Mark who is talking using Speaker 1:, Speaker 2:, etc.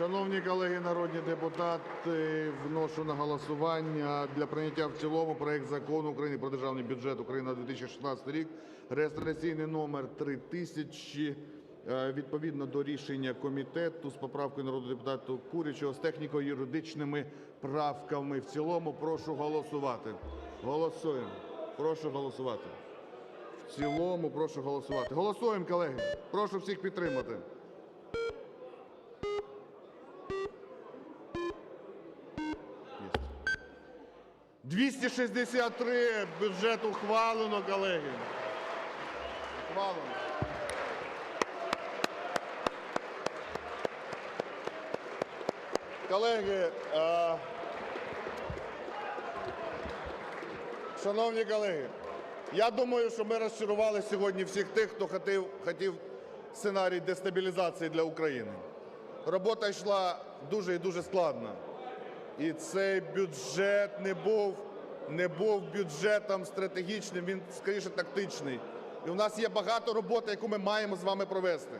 Speaker 1: Шановні колеги народні депутати, вношу на голосування для прийняття в цілому проект Закону України про Державний бюджет України на 2016 рік, реєстраційний номер 3000, е, відповідно до рішення комітету з поправкою народного депутата Курячого з техніко-юридичними правками. В цілому прошу голосувати. Голосуємо. Прошу голосувати. В цілому прошу голосувати. Голосуємо, колеги. Прошу всіх підтримати. 263 бюджет ухвалено, колеги. Ухвалено. Колеги, е, шановні колеги, я думаю, що ми розчарували сьогодні всіх тих, хто хотів, хотів сценарій дестабілізації для України. Робота йшла дуже і дуже складно. І цей бюджет не був, не був бюджетом стратегічним, він скоріше тактичний. І у нас є багато роботи, яку ми маємо з вами провести.